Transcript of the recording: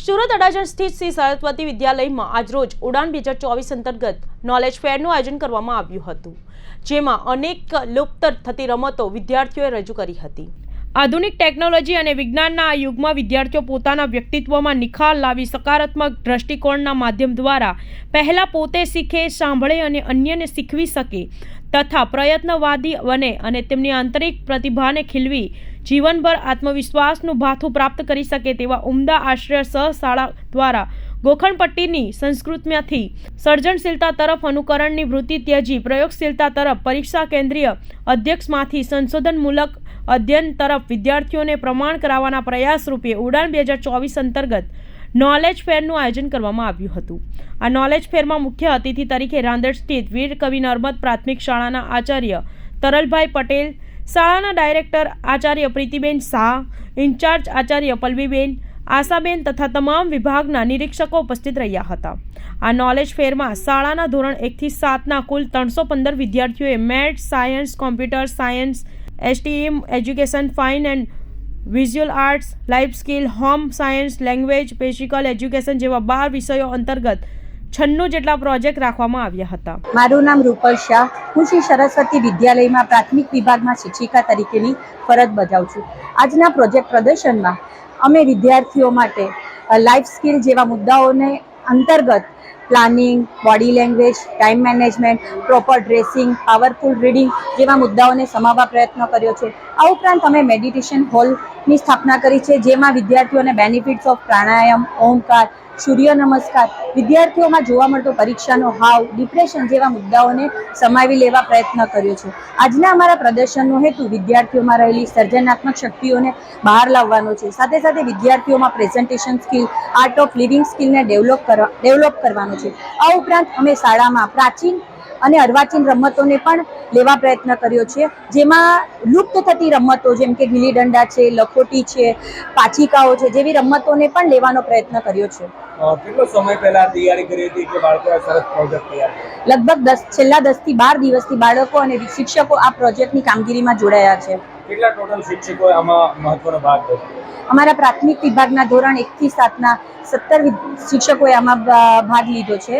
સુરત અડાજણ સ્થિત શ્રી સરસ્વતી વિદ્યાલયમાં આજરોજ ઉડાન બે હજાર ચોવીસ અંતર્ગત નોલેજ ફેરનું આયોજન કરવામાં આવ્યું હતું, જેમાં અનેક લુપ્ત થતી રમતો વિદ્યાર્થીઓએ રજૂ કરી હતી. આધુનિક ટેકનોલોજી અને વિજ્ઞાનના આ યુગમાં વિદ્યાર્થીઓ પોતાના વ્યક્તિત્વમાં નિખાર લાવી સકારાત્મક દ્રષ્ટિકોણના માધ્યમ દ્વારા પહેલાં પોતે શીખે, સાંભળે અને અન્યને શીખવી શકે તથા પ્રયત્નવાદી બને અને તેમની આંતરિક પ્રતિભાને ખીલવી જીવનભર આત્મવિશ્વાસનું ભાથું પ્રાપ્ત કરી શકે તેવા ઉમદા આશ્રય સહ શાળા દ્વારા ગોખણપટ્ટીની સંસ્કૃતિમાંથી સર્જનશીલતા તરફ અનુકરણની વૃત્તિ ત્યજી પ્રયોગશીલતા તરફ પરીક્ષા કેન્દ્રીય અધ્યક્ષમાંથી સંશોધનમૂલક અધ્યયન તરફ વિદ્યાર્થીઓને પ્રમાણ કરાવવાના પ્રયાસ રૂપે ઉડાન બે હજાર ચોવીસ અંતર્ગત નોલેજ ફેરનું આયોજન કરવામાં આવ્યું હતું. આ નોલેજ ફેરમાં મુખ્ય અતિથિ તરીકે રાંદેર સ્થિત વીર કવિ નર્મદ પ્રાથમિક શાળાના આચાર્ય તરલભાઈ પટેલ શાળાના ડાયરેક્ટર આચાર્ય પ્રીતિબેન શાહ, ઇન્ચાર્જ આચાર્ય પલ્લવીબેન આશાબેન તથા તમામ વિભાગના નિરીક્ષકો ઉપસ્થિત રહ્યા હતા. આ નોલેજ ફેરમાં શાળાના ધોરણ એકથી સાતના કુલ ત્રણસો પંદર વિદ્યાર્થીઓએ maths science computer science STM education fine and visual arts life skill home science language physical education જેવા બાર વિષયો અંતર્ગત છન્નું જેટલા પ્રોજેક્ટ રાખવામાં આવ્યા હતા. મારું નામ રૂપલ શાહ. હું શ્રી સરસ્વતી વિદ્યાલયમાં પ્રાથમિક વિભાગમાં શિક્ષિકા તરીકેની ફરજ બજાવું છું. આજના પ્રોજેક્ટ પ્રદર્શનમાં અમે વિદ્યાર્થીઓ માટે લાઈફ સ્કિલ જેવા મુદ્દાઓને અંતર્ગત planning, body language, time management, proper dressing, powerful reading જેવા મુદ્દાઓને સમાવવા પ્રયત્ન કર્યો છે. આ ઉપરાંત અમે મેડિટેશન હોલની સ્થાપના કરી છે, જેમાં વિદ્યાર્થીઓને બેનિફિટ્સ ઓફ પ્રાણાયામ, ઓમકાર, સૂર્ય નમસ્કાર, વિદ્યાર્થીઓમાં જોવા મળતો પરીક્ષાનો હાવ, ડિપ્રેશન જેવા મુદ્દાઓને સમાવી લેવા પ્રયત્ન કર્યો છે. આજના અમારા પ્રદર્શનનો હેતુ વિદ્યાર્થીઓમાં રહેલી સર્જનાત્મક શક્તિઓને બહાર લાવવાનો છે. સાથે સાથે વિદ્યાર્થીઓમાં presentation skill art of living સ્કિલને develop કરવા, ડેવલપ કરવાનો છે. આ ઉપરાંત અમે શાળામાં પ્રાચીન અને અર્વાચીન રમતોને પણ લેવા પ્રયત્ન કર્યો છે. જેમાં લુપ્ત થતી રમતો જેમ કે ગીલી દંડા છે લખોટી છે પાચિકાઓ છે જેવી રમતોને પણ લેવાનો પ્રયત્ન કર્યો છે. કેટલો સમય પહેલા તૈયારી કરી હતી કે બાળકોએ સરસ પ્રોજેક્ટ તૈયાર લગભગ દસ છેલ્લા દસથી બાર દિવસથી બાળકો અને શિક્ષકો આ પ્રોજેક્ટની કામગીરીમાં જોડાયા છે. કેટલા ટોટલ શિક્ષકોએ આમાં મહત્વનો ભાગ લીધો અમારા પ્રાથમિક વિભાગના ધોરણ એકથી સાતના સત્તર શિક્ષકોએ આમાં ભાગ લીધો છે.